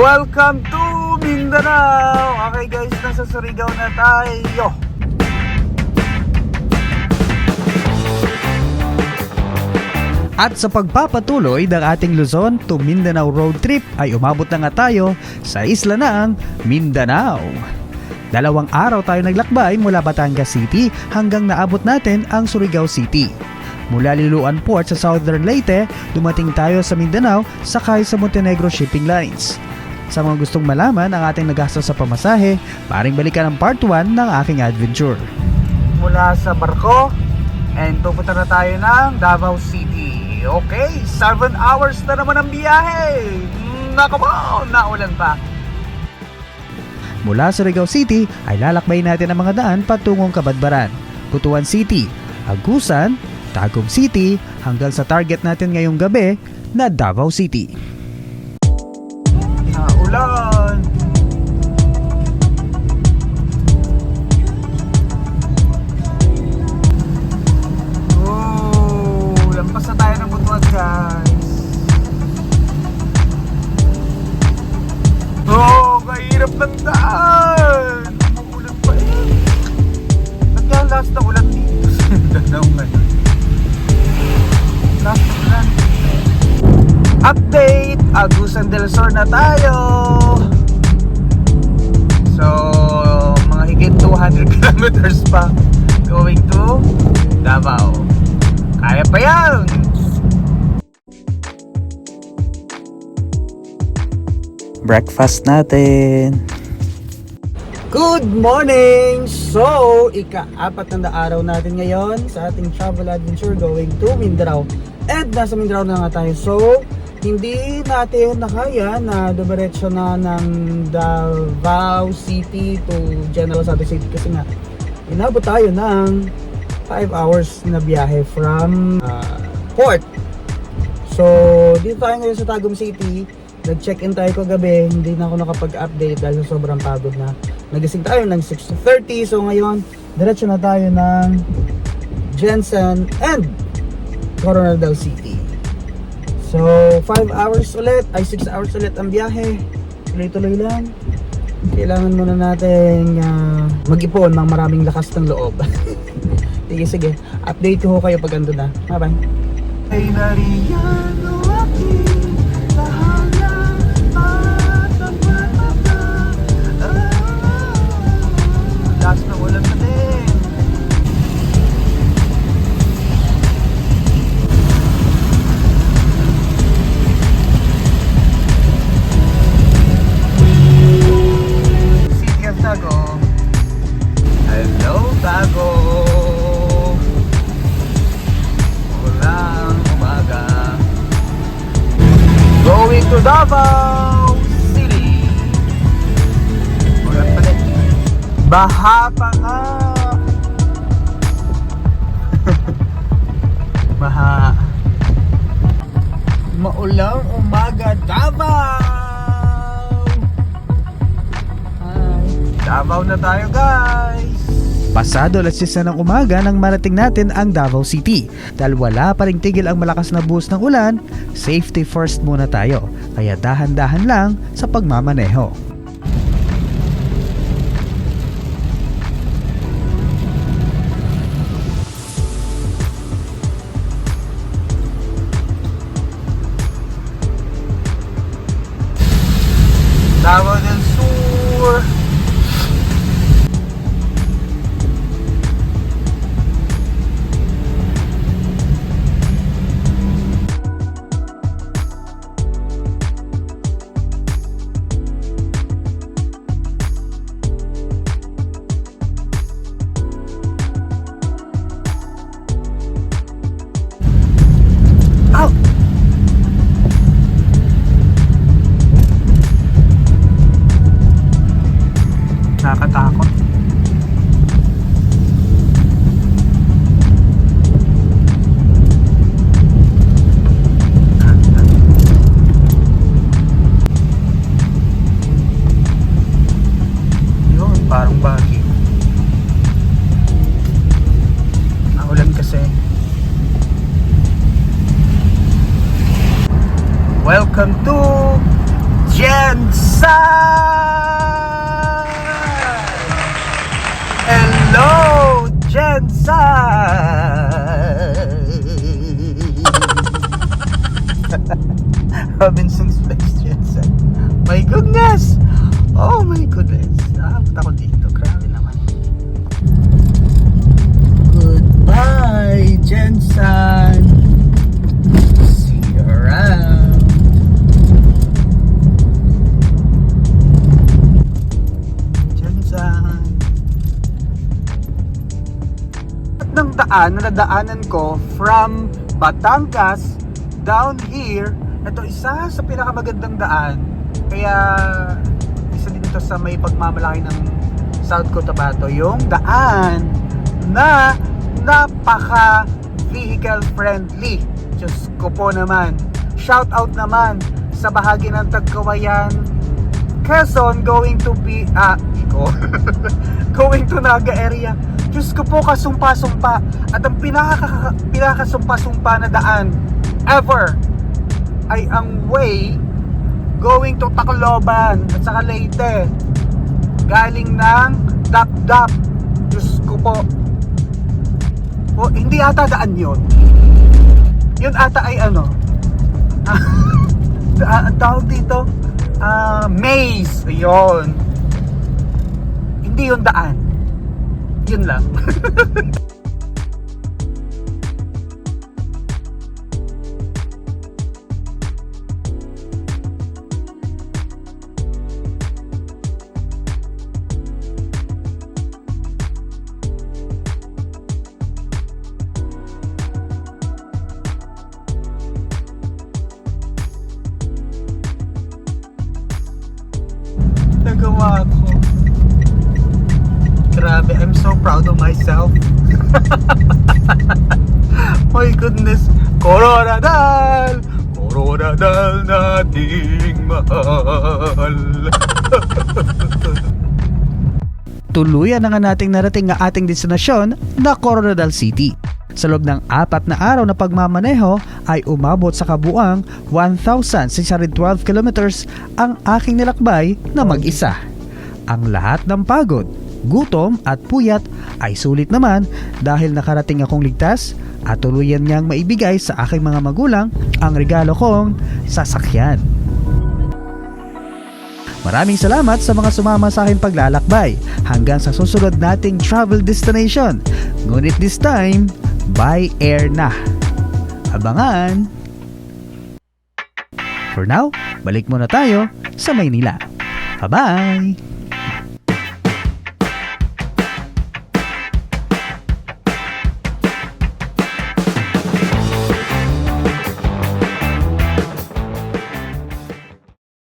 Welcome to Mindanao! Okay guys, nasa Surigao na tayo. At sa pagpapatuloy ng ating Luzon to Mindanao road trip ay umabot na nga tayo sa isla ng Mindanao. Dalawang araw tayo naglakbay mula Batangas City hanggang naabot natin ang Surigao City. Mula Liloan Port sa Southern Leyte, dumating tayo sa Mindanao sakay sa Montenegro Shipping Lines. Sa mga gustong malaman ang ating nagastos sa pamasahe, paring balikan ang part 1 ng aking adventure. Mula sa barko and pupunta na tayo ng Davao City. Okay, 7 hours na naman ang biyahe. Nako po, naulan pa. Mula sa Surigao City ay lalakbayin natin ang mga daan patungong Kabadbaran, Butuan City, Agusan, Tagum City hanggang sa target natin ngayong gabi na Davao City. Kahirap ng daan. Umuulan pa eh. Last na ulan dito sa Mindanao ngayon? Last ulan. Update! Agusan del Sur na tayo! So, mga higit 200 kilometers pa going to Davao. Kaya pa yan! Breakfast natin. Good morning! So, ika-apat na araw natin ngayon sa ating travel adventure going to Mindanao. And nasa Mindanao na nga tayo. So, hindi natin nakaya na dumiretso na ng Davao City to General Santos City kasi nga inabot tayo ng 5 hours na biyahe from uh, port. So, dito tayo ngayon sa Tagum City. Nag-check-in tayo kagabi. Hindi na ako nakapag-update dahil sobrang pagod na. Nagising tayo ng 6 to 30. So, ngayon, diretso na tayo ng Jensen and Coronadal City. So, 5 hours ulit, ay 6 hours ulit ang biyahe. Tuloy-tuloy lang. Kailangan muna natin ah, mag-ipon ng maraming lakas ng loob. sige, sige. Update ko kayo pag ando na. Bye-bye. Ay nariyan to Davao City. Ulan pa din. Baha pa nga. Baha. Maulang umaga, Davao! Hi. Davao na tayo, guys! Pasado alas 6 na ng umaga nang marating natin ang Davao City. Dahil wala pa ring tigil ang malakas na buhos ng ulan, safety first muna tayo. Kaya dahan-dahan lang sa pagmamaneho. Davao Welcome to Jensen! Hello, Jensen! Robinson's Flex Jensen. My goodness! Oh my goodness. Daan na nadaanan ko from Batangas down here, ito isa sa pinakamagandang daan. Kaya isa din ito sa may pagmamalaki ng South Cotabato, yung daan na napaka vehicle friendly. Diyos ko po naman. Shout out naman sa bahagi ng Tagkawayan, Quezon going to be, ah, ko, going to Naga area. Diyos ko po, kasumpa-sumpa. At ang pinaka, pinakasumpa-sumpa na daan ever ay ang way going to Tacloban at saka Leyte. Galing ng Dap-Dap. Diyos ko po. O, hindi ata daan yun. Yun ata ay ano. Ah, ang tawag dito, ah, maze. Yun. Hindi yun daan. Yun lang. Nagawa ko. Grabe, I'm so proud of myself. My goodness, Coronadal! Coronadal nating mahal. Tuluyan na nga nating narating ang ating destinasyon na Coronadal City. Sa loob ng apat na araw na pagmamaneho ay umabot sa kabuang 1,612 kilometers ang aking nilakbay na mag-isa. Ang lahat ng pagod, gutom at puyat ay sulit naman dahil nakarating akong ligtas at tuluyan niyang maibigay sa aking mga magulang ang regalo kong sasakyan. Maraming salamat sa mga sumama sa aking paglalakbay hanggang sa susunod nating travel destination. Ngunit this time, by air na. Abangan! For now, balik muna tayo sa Maynila. Bye-bye!